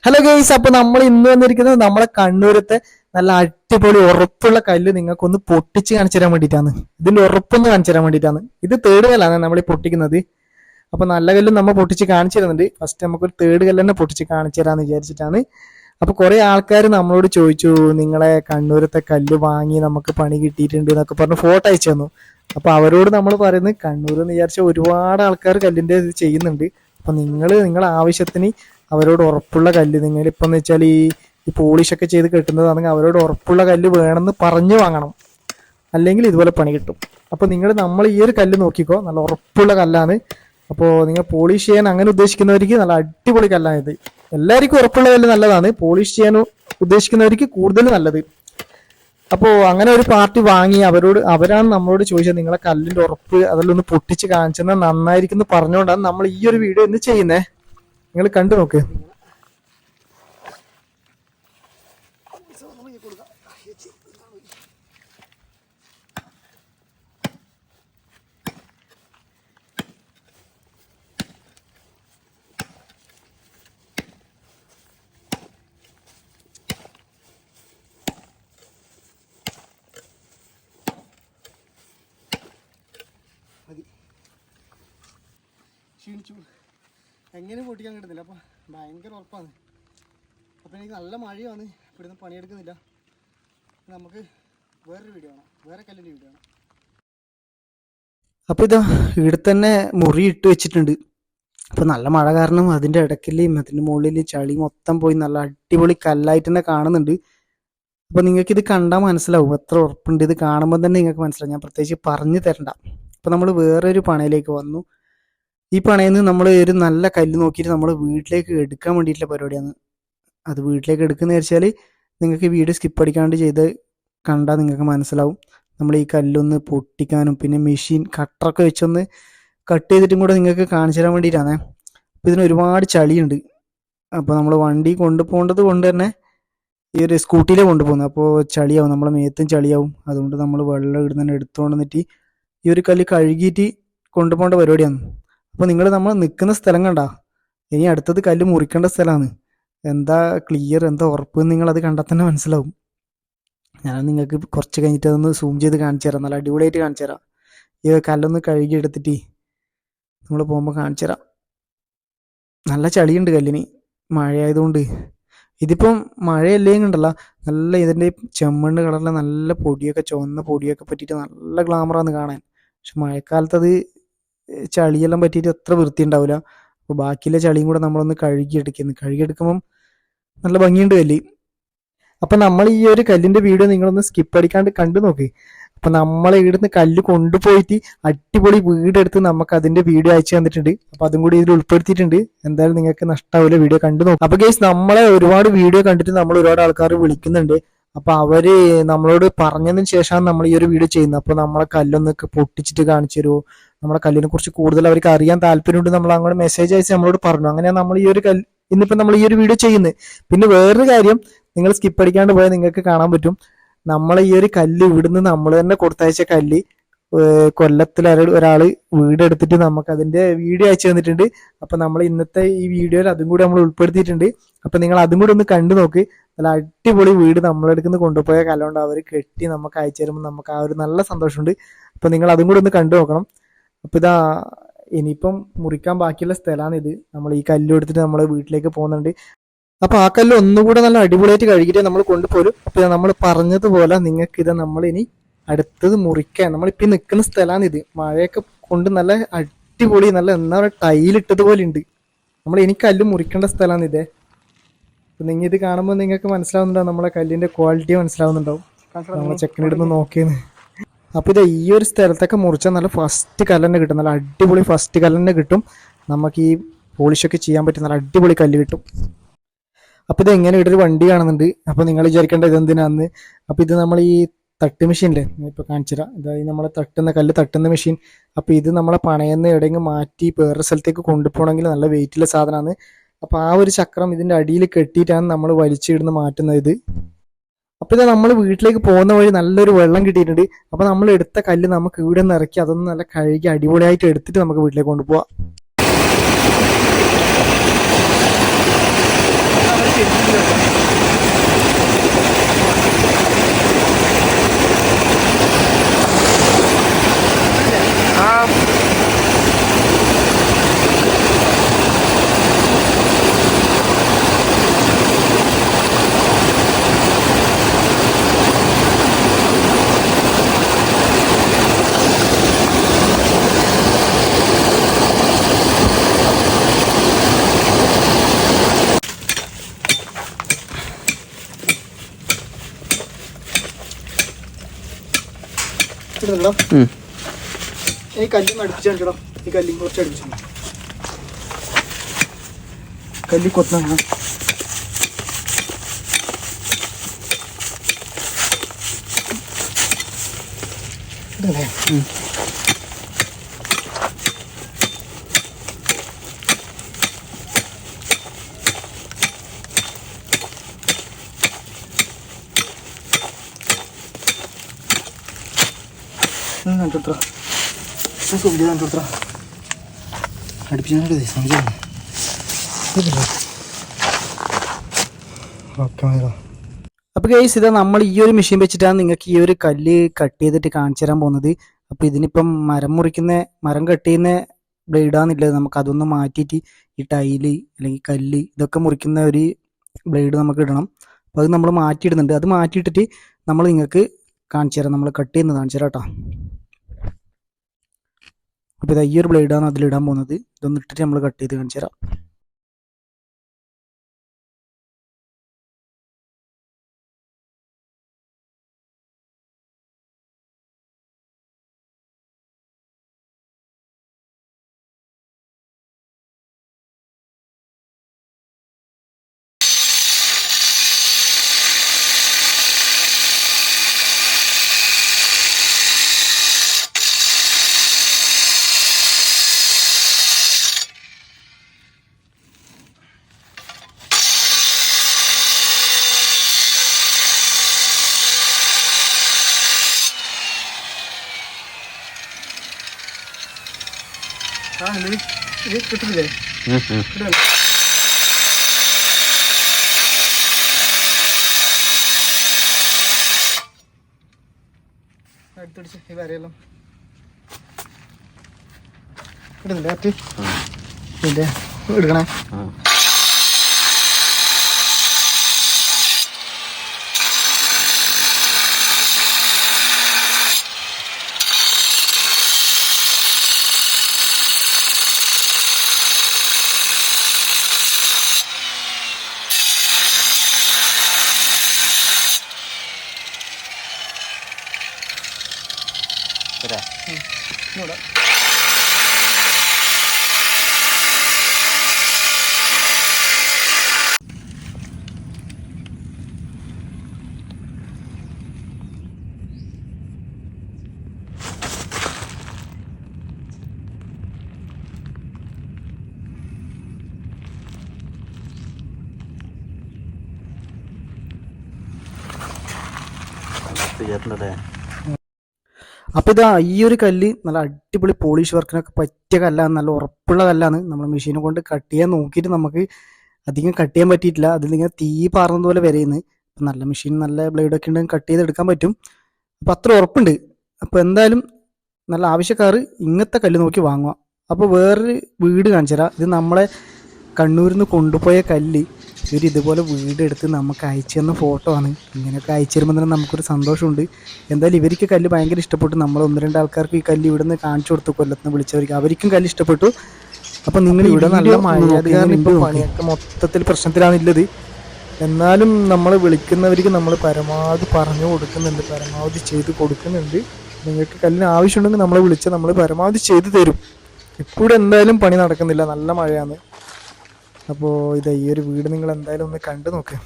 Hello guys അപ്പൊ നമ്മൾ ഇന്ന് വന്നിരിക്കുന്നത് നമ്മളെ കണ്ണൂരത്തെ നല്ല അടിപൊളി ഉറപ്പുള്ള കല്ല് നിങ്ങൾക്കൊന്ന് പൊട്ടിച്ച് കാണിച്ചു തരാൻ വേണ്ടിയിട്ടാണ്. ഇതിന്റെ ഉറപ്പൊന്ന് കാണിച്ചു തരാൻ വേണ്ടിയിട്ടാണ്. ഇത് തേർഡ് കല്ലാണ് നമ്മൾ ഈ പൊട്ടിക്കുന്നത്. അപ്പൊ നല്ല കല്ലും നമ്മൾ പൊട്ടിച്ച് കാണിച്ചു തരുന്നുണ്ട്. ഫസ്റ്റ് നമുക്കൊരു തേർഡ് കല്ല് തന്നെ പൊട്ടിച്ച് കാണിച്ചു തരാന്ന് വിചാരിച്ചിട്ടാണ്. അപ്പൊ കുറെ ആൾക്കാർ നമ്മളോട് ചോദിച്ചു നിങ്ങളെ കണ്ണൂരത്തെ കല്ല് വാങ്ങി നമുക്ക് പണി കിട്ടിയിട്ടുണ്ട് എന്നൊക്കെ പറഞ്ഞ് ഫോട്ടോ അയച്ചു തന്നു. അപ്പൊ അവരോട് നമ്മൾ പറയുന്നത് കണ്ണൂർ എന്ന് വിചാരിച്ച ഒരുപാട് ആൾക്കാർ കല്ലിന്റെ ഇത് ചെയ്യുന്നുണ്ട്. അപ്പൊ നിങ്ങൾ നിങ്ങളെ ആവശ്യത്തിന് അവരോട് ഉറപ്പുള്ള കല്ല്. നിങ്ങൾ ഇപ്പം എന്ന് വെച്ചാൽ ഈ ഈ പോളിഷൊക്കെ ചെയ്ത് കെട്ടുന്നതാണെങ്കിൽ അവരോട് ഉറപ്പുള്ള കല്ല് വേണമെന്ന് പറഞ്ഞു വാങ്ങണം. അല്ലെങ്കിൽ ഇതുപോലെ പണി കിട്ടും. അപ്പോൾ നിങ്ങൾ നമ്മൾ ഈ ഒരു കല്ല് നോക്കിക്കോ. നല്ല ഉറപ്പുള്ള കല്ലാണ്. അപ്പോൾ നിങ്ങൾ പോളിഷ് ചെയ്യാൻ അങ്ങനെ ഉദ്ദേശിക്കുന്നവർക്ക് നല്ല അടിപൊളി കല്ലാണ് ഇത് എല്ലാവർക്കും ഉറപ്പുള്ള കല്ല് നല്ലതാണ്. പോളിഷ് ചെയ്യാൻ ഉദ്ദേശിക്കുന്നവർക്ക് കൂടുതൽ നല്ലത്. അപ്പോൾ അങ്ങനെ ഒരു പാർട്ടി വാങ്ങി അവരോട് അവരാണ് നമ്മളോട് ചോദിച്ചത് നിങ്ങളെ കല്ലിന്റെ ഉറപ്പ് അതെല്ലാം ഒന്ന് പൊട്ടിച്ച് കാണിച്ചെന്നാൽ നന്നായിരിക്കും എന്ന് പറഞ്ഞുകൊണ്ടാണ് നമ്മൾ ഈ ഒരു വീഡിയോ ഇന്ന് ചെയ്യുന്നേ. നിങ്ങൾ കണ്ടു നോക്ക്. ക്ഷീണിച്ചു എങ്ങനെ പൊട്ടിക്കാൻ കിട്ടുന്നില്ല. അപ്പം ഭയങ്കര ഉറപ്പാണ്. അപ്പം എനിക്ക് നല്ല മഴയാണ്. ഇവിടുന്ന് പണിയെടുക്കുന്നില്ല. നമുക്ക് വേറൊരു വീഡിയോ ആണ് വേറെ കല്ലിന്റെ വീഡിയോ ആണ് അപ്പോൾ ഇതാ ഇവിടെ തന്നെ മുറി ഇട്ട് വെച്ചിട്ടുണ്ട്. അപ്പോൾ നല്ല മഴ കാരണം അതിന്റെ ഇടയ്ക്കിൽ അതിന്റെ മുകളിൽ ചളി മൊത്തം പോയി. നല്ല അടിപൊളി കല്ലായിട്ട് തന്നെ കാണുന്നുണ്ട്. അപ്പോൾ നിങ്ങൾക്ക് ഇത് കണ്ടാൽ മനസ്സിലാവും. എത്ര ഉറപ്പുണ്ട്. ഇത് കാണുമ്പോൾ തന്നെ നിങ്ങൾക്ക് മനസ്സിലാവും. ഞാൻ പ്രത്യേകിച്ച് പറഞ്ഞു തരണ്ട. അപ്പോൾ നമ്മൾ വേറൊരു പണയിലേക്ക് വന്നു. ഈ പണയിൽ നിന്ന് നമ്മൾ ഒരു നല്ല കല്ല് നോക്കിയിട്ട് നമ്മൾ വീട്ടിലേക്ക് എടുക്കാൻ വേണ്ടിയിട്ടുള്ള പരിപാടിയാണ്. അത് വീട്ടിലേക്ക് എടുക്കുന്ന വെച്ചാൽ നിങ്ങൾക്ക് വീഡിയോ സ്കിപ്പ് അടിക്കാണ്ട് ചെയ്ത് കണ്ടാൽ നിങ്ങൾക്ക് മനസ്സിലാവും. നമ്മൾ ഈ കല്ലൊന്ന് പൊട്ടിക്കാനും പിന്നെ മെഷീൻ കട്ടറൊക്കെ വെച്ചൊന്ന് കട്ട് ചെയ്തിട്ടും കൂടെ നിങ്ങൾക്ക് കാണിച്ചു തരാൻ വേണ്ടിയിട്ടാണ്. അപ്പോൾ ഇതിന് ഒരുപാട് ചളിയുണ്ട്. അപ്പോൾ നമ്മൾ വണ്ടി കൊണ്ടുപോകേണ്ടത് കൊണ്ട് തന്നെ ഈ ഒരു സ്കൂട്ടിയിലേ കൊണ്ടുപോകുന്നത് അപ്പോൾ ചളിയാവും. നമ്മളെ മേത്തും ചളിയാവും. അതുകൊണ്ട് നമ്മൾ വെള്ളം ഇടുന്നതിന് എടുത്തുകൊണ്ടുവന്നിട്ട് എടുത്തുകൊണ്ട് വന്നിട്ട് ഈ ഒരു കല്ല് കഴുകിയിട്ട് കൊണ്ടുപോകേണ്ട പരിപാടിയാണ്. അപ്പോൾ നിങ്ങൾ നമ്മൾ നിൽക്കുന്ന സ്ഥലം കണ്ട? ഇനി അടുത്തത് കല്ല് മുറിക്കേണ്ട സ്ഥലമാണ്. എന്താ ക്ലിയർ എന്താ ഉറപ്പ് അത് കണ്ടാൽ തന്നെ മനസ്സിലാവും. ഞാൻ നിങ്ങൾക്ക് കുറച്ച് കഴിഞ്ഞിട്ട് അതൊന്ന് സൂം ചെയ്ത് കാണിച്ചു തരാം. നല്ല അടിപൊളിയായിട്ട് കാണിച്ചു തരാം. ഈ കല്ലൊന്ന് കഴുകി എടുത്തിട്ട് നമ്മൾ പോകുമ്പോൾ കാണിച്ചു തരാം. നല്ല ചളിയുണ്ട് കല്ലിന്. മഴയായതുകൊണ്ട്. ഇതിപ്പം മഴയല്ലേ കണ്ടല്ല നല്ല ഇതിന്റെ ചെമ്മണ്ണ് കളറിലെ നല്ല പൊടിയൊക്കെ ചുവന്ന പൊടിയൊക്കെ പറ്റിയിട്ട് നല്ല ഗ്ലാമറാണ് കാണാൻ. പക്ഷെ മഴക്കാലത്ത് അത് ചളിയെല്ലാം പറ്റിയിട്ട് എത്ര വൃത്തി ഉണ്ടാവില്ല അപ്പോൾ ബാക്കിയുള്ള ചളിയും കൂടെ നമ്മളൊന്ന് കഴുകിയെടുക്കുന്നു കഴുകിയെടുക്കുമ്പം നല്ല ഭംഗിയുണ്ട് കല്ല്. അപ്പം നമ്മൾ ഈ ഒരു കല്ലിന്റെ വീഡിയോ നിങ്ങളൊന്ന് സ്കിപ്പ് അടിക്കാണ്ട് കണ്ടു നോക്ക്. അപ്പൊ നമ്മൾ ഇവിടുന്ന് കല്ല് കൊണ്ടുപോയിട്ട് അടിപൊളി വീടെടുത്ത് നമുക്ക് അതിന്റെ വീഡിയോ അയച്ചു തന്നിട്ടുണ്ട്. അപ്പൊ അതും കൂടി ഇതിൽ ഉൾപ്പെടുത്തിയിട്ടുണ്ട്. എന്തായാലും നിങ്ങൾക്ക് നഷ്ടാവില്ല വീഡിയോ കണ്ടു നോക്കും. അപ്പോൾ കേസ് നമ്മളെ ഒരുപാട് വീഡിയോ കണ്ടിട്ട് നമ്മൾ ഒരുപാട് ആൾക്കാർ വിളിക്കുന്നുണ്ട്. അപ്പൊ അവർ നമ്മളോട് പറഞ്ഞതിന് ശേഷമാണ് നമ്മൾ ഈ ഒരു വീഡിയോ ചെയ്യുന്നത്. അപ്പോൾ നമ്മളെ കല്ലൊന്നൊക്കെ പൊട്ടിച്ചിട്ട് കാണിച്ചു തരുമോ നമ്മളെ കല്ലിനെ കുറിച്ച് കൂടുതൽ അവർക്ക് അറിയാൻ താല്പര്യമുണ്ട്. നമ്മൾ അങ്ങോട്ട് മെസ്സേജ് അയച്ച് നമ്മളോട് പറഞ്ഞു. അങ്ങനെയാണ് നമ്മൾ ഈ ഒരു കല്ല് ഇന്നിപ്പോ നമ്മൾ ഈ ഒരു വീഡിയോ ചെയ്യുന്നത്. പിന്നെ വേറൊരു കാര്യം നിങ്ങൾ സ്കിപ്പ് അടിക്കാണ്ട് പോയാൽ നിങ്ങൾക്ക് കാണാൻ പറ്റും. നമ്മൾ ഈ ഒരു കല്ല് ഇവിടുന്ന് നമ്മൾ തന്നെ കൊടുത്തയച്ച കല്ല് കൊല്ലത്തിൽ ഒരാൾ വീടെടുത്തിട്ട് നമുക്ക് അതിന്റെ വീഡിയോ അയച്ചു തന്നിട്ടുണ്ട്. അപ്പൊ നമ്മൾ ഇന്നത്തെ ഈ വീഡിയോയിൽ അതും കൂടി നമ്മൾ ഉൾപ്പെടുത്തിയിട്ടുണ്ട്. അപ്പൊ നിങ്ങൾ അതും കൂടി ഒന്ന് കണ്ടു നോക്ക്. നല്ല അടിപൊളി വീട് നമ്മളെടുക്കുന്ന കൊണ്ടുപോയ കല്ലുകൊണ്ട് അവർ കെട്ടി നമുക്ക് അയച്ചു തരുമ്പോൾ നമുക്ക് ആ ഒരു നല്ല സന്തോഷമുണ്ട്. അപ്പൊ നിങ്ങൾ അതും കൂടി ഒന്ന് കണ്ടു നോക്കണം. അപ്പൊ ഇതാ ഇനിയിപ്പം മുറിക്കാൻ ബാക്കിയുള്ള സ്ഥലമാണ് ഇത്. നമ്മൾ ഈ കല്ല് എടുത്തിട്ട് നമ്മൾ വീട്ടിലേക്ക് പോകുന്നുണ്ട്. അപ്പൊ ആ കല്ല് ഒന്നുകൂടെ നല്ല അടിപൊളിയായിട്ട് കഴുകിയിട്ട് നമ്മൾ കൊണ്ടുപോലും പിന്നെ നമ്മൾ പറഞ്ഞതുപോലെ നിങ്ങൾക്ക് ഇത് നമ്മൾ ഇനി അടുത്തത് മുറിക്കാൻ നമ്മൾ ഈ നിൽക്കുന്ന സ്ഥലമാണ് ഇത്. മഴയൊക്കെ കൊണ്ട് നല്ല അടിപൊളി നല്ല എന്താ പറയുക ടൈലിട്ടതുപോലെ ഉണ്ട്. നമ്മൾ ഇനി കല്ല് മുറിക്കേണ്ട സ്ഥലമാണ് ഇതേ. അപ്പം നിങ്ങൾ ഇത് കാണുമ്പോൾ നിങ്ങൾക്ക് മനസ്സിലാവുന്നുണ്ടാവും നമ്മളെ കല്ലിന്റെ ക്വാളിറ്റി മനസ്സിലാവുന്നുണ്ടാവും. നമ്മൾ ചെക്കനെടുത്ത് നോക്കിയെന്ന്. അപ്പൊ ഇത് ഈ ഒരു സ്ഥലത്തൊക്കെ മുറിച്ചാൽ നല്ല ഫസ്റ്റ് കല്ല് കിട്ടും. നല്ല അടിപൊളി ഫസ്റ്റ് കല്ല് കിട്ടും. നമുക്ക് ഈ പോളിഷൊക്കെ ചെയ്യാൻ പറ്റും നല്ല അടിപൊളി കല്ല് കിട്ടും. അപ്പോൾ ഇത് എങ്ങനെ ഇട്ടൊരു വണ്ടി കാണുന്നുണ്ട്. അപ്പോൾ നിങ്ങൾ വിചാരിക്കേണ്ട ഇത് എന്തിനാന്ന്. അപ്പോൾ ഇത് നമ്മൾ ഈ തട്ട് മെഷീനില്ലേ ഇപ്പോൾ കാണിച്ചുതരാം ഇതായി നമ്മൾ തട്ടുന്ന കല്ല് തട്ടുന്ന മെഷീൻ അപ്പോൾ ഇത് നമ്മളെ പണയെന്ന് എവിടെയെങ്കിലും മാറ്റി വേറെ സ്ഥലത്തേക്ക് കൊണ്ടുപോകണമെങ്കിൽ നല്ല വെയിറ്റുള്ള സാധനമാണ് അപ്പോൾ ആ ഒരു ചക്രം ഇതിന്റെ അടിയിൽ കെട്ടിയിട്ടാണ് നമ്മൾ വലിച്ചിടുന്ന് മാറ്റുന്നത് ഇത്. അപ്പൊ ഇത് നമ്മൾ വീട്ടിലേക്ക് പോകുന്ന വഴി നല്ലൊരു വെള്ളം കിട്ടിയിട്ടുണ്ട്. അപ്പൊ നമ്മൾ എടുത്ത കല്ല് നമുക്ക് ഇവിടെ നിന്ന് ഇറക്കി അതൊന്ന് നല്ല കഴുകി അടിപൊളിയായിട്ട് എടുത്തിട്ട് നമുക്ക് വീട്ടിലേക്ക് കൊണ്ടുപോവാം. ഉം. ഈ അടുപ്പിച്ച് അടുപ്പിച്ചോ ഈ കല്ലും കുറച്ച് അടുപ്പിച്ചു. കല്ലി കൊത്തണം ഇതല്ലേ? ഓക്കെ അപ്പോൾ ഗൈസ് ഇതാ നമ്മൾ ഈ ഒരു മെഷീൻ വെച്ചിട്ടാണ് നിങ്ങൾക്ക് ഈ ഒരു കല്ല് കട്ട് ചെയ്തിട്ട് കാണിച്ചു തരാൻ പോകുന്നത്. അപ്പോൾ ഇതിനിപ്പം മരം മുറിക്കുന്ന മരം കട്ട് ചെയ്യുന്ന ബ്ലേഡാന്നുള്ളത് നമുക്ക് അതൊന്ന് മാറ്റിയിട്ട് ഈ ടൈൽ അല്ലെങ്കിൽ കല്ല് ഇതൊക്കെ മുറിക്കുന്ന ഒരു ബ്ലേഡ് നമുക്ക് ഇടണം. അപ്പോൾ അത് നമ്മൾ മാറ്റിയിടുന്നുണ്ട്. അത് മാറ്റിയിട്ടിട്ട് നമ്മൾ നിങ്ങൾക്ക് കാണിച്ചു തരാം നമ്മൾ കട്ട് ചെയ്യുന്നത് കാണിച്ചു തരാം കേട്ടോ അപ്പോൾ ഇത് ഈ ഒരു ബ്ലേഡാണ് അതിലിടാൻ പോകുന്നത്. ഇതൊന്നിട്ടിട്ട് നമ്മൾ കട്ട് ചെയ്ത് കാണിച്ചു തരാം ഉം. അടുത്തടിച്ച് വരയല്ലോ. ഇടുന്നില്ലേ അറ്റ് ഇതിന്റെ എടുക്കണേ. ആ. പോരെ? ഇവിടെ തീർന്നല്ലേ അപ്പോൾ ഇതാ ഈ ഒരു കല്ല് നല്ല അടിപൊളി പോളിഷ് വർക്കിനൊക്കെ പറ്റിയ കല്ലാണ് നല്ല ഉറപ്പുള്ള കല്ലാണ് നമ്മൾ മെഷീനെ കൊണ്ട് കട്ട് ചെയ്യാൻ നോക്കിയിട്ട് നമുക്ക് അധികം കട്ട് ചെയ്യാൻ പറ്റിയിട്ടില്ല. അതിൽ ഇങ്ങനെ തീ പാർന്നത് പോലെ വരെയുന്നു അപ്പം നല്ല മെഷീൻ നല്ല ബ്ലേഡൊക്കെ ഉണ്ടെങ്കിൽ കട്ട് ചെയ്തെടുക്കാൻ പറ്റും. അപ്പം അത്ര ഉറപ്പുണ്ട്. അപ്പോൾ എന്തായാലും നല്ല ആവശ്യക്കാർ ഇങ്ങനത്തെ കല്ല് നോക്കി വാങ്ങുക. അപ്പോൾ വേറൊരു വീട് കാണിച്ചു തരാം ഇത് നമ്മളെ കണ്ണൂരിൽ നിന്ന് കൊണ്ടുപോയ കല്ല്. ഇവർ ഇതുപോലെ വീടെടുത്ത് നമുക്ക് അയച്ചു തന്ന ഫോട്ടോ ആണ്. ഇങ്ങനെയൊക്കെ അയച്ചു തരുമ്പോൾ തന്നെ നമുക്കൊരു സന്തോഷമുണ്ട്. എന്തായാലും ഇവർക്ക് കല്ല് ഭയങ്കര ഇഷ്ടപ്പെട്ടു. നമ്മൾ ഒന്ന് രണ്ട് ആൾക്കാർക്ക് ഈ കല്ല് ഇവിടുന്ന് കാണിച്ചു കൊടുത്തു കൊല്ലത്ത് വിളിച്ചവർക്ക് അവർക്കും കല്ല് ഇഷ്ടപ്പെട്ടു. അപ്പോൾ നിങ്ങൾ ഇവിടെ നല്ല മഴ അത് കാരണം ഇപ്പൊ പണിയൊക്കെ മൊത്തത്തിൽ പ്രശ്നത്തിലാണുള്ളത്. എന്നാലും നമ്മൾ വിളിക്കുന്നവർക്ക് നമ്മൾ പരമാവധി പറഞ്ഞു കൊടുക്കുന്നുണ്ട്. പരമാവധി ചെയ്ത് കൊടുക്കുന്നുണ്ട്. നിങ്ങൾക്ക് കല്ലിന് ആവശ്യമുണ്ടെങ്കിൽ നമ്മളെ വിളിച്ചാൽ നമ്മൾ പരമാവധി ചെയ്തു തരും. ഇപ്പോൾ എന്തായാലും പണി നടക്കുന്നില്ല. നല്ല മഴയാണ്. അപ്പോൾ ഇത് ഈ ഒരു വീട് നിങ്ങൾ എന്തായാലും ഒന്ന് കണ്ടു നോക്ക്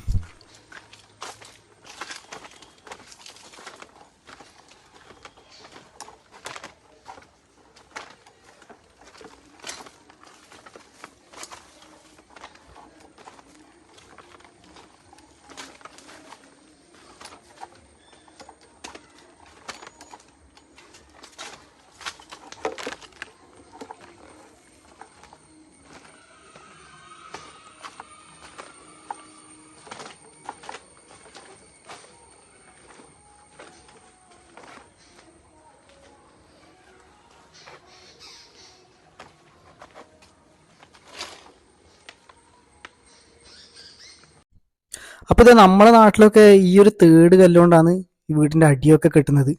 അപ്പോൾ ഇത് നമ്മുടെ നാട്ടിലൊക്കെ ഈ ഒരു തേട് കല്ലുകൊണ്ടാണ് ഈ വീടിന്റെ അടിയൊക്കെ കെട്ടുന്നത്.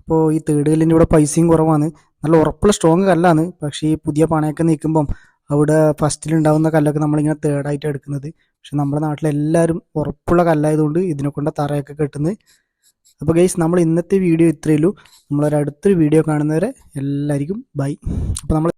അപ്പോൾ ഈ തേട് കല്ലിന്റെ ഇവിടെ പൈസയും കുറവാണ്. നല്ല ഉറപ്പുള്ള സ്ട്രോങ് കല്ലാണ്. പക്ഷേ ഈ പുതിയ പണയൊക്കെ നിൽക്കുമ്പം അവിടെ ഫസ്റ്റിലുണ്ടാവുന്ന കല്ലൊക്കെ നമ്മളിങ്ങനെ തേർഡായിട്ട് എടുക്കുന്നത്. പക്ഷെ നമ്മുടെ നാട്ടിലെല്ലാവരും ഉറപ്പുള്ള കല്ലായതുകൊണ്ട് ഇതിനെ കൊണ്ട് തറയൊക്കെ കെട്ടുന്നത്. അപ്പോൾ ഗൈസ് നമ്മൾ ഇന്നത്തെ വീഡിയോ ഇത്രയുള്ളൂ നമ്മളൊരു അടുത്തൊരു വീഡിയോ കാണുന്നവരെ എല്ലാവർക്കും ബൈ അപ്പോൾ നമ്മൾ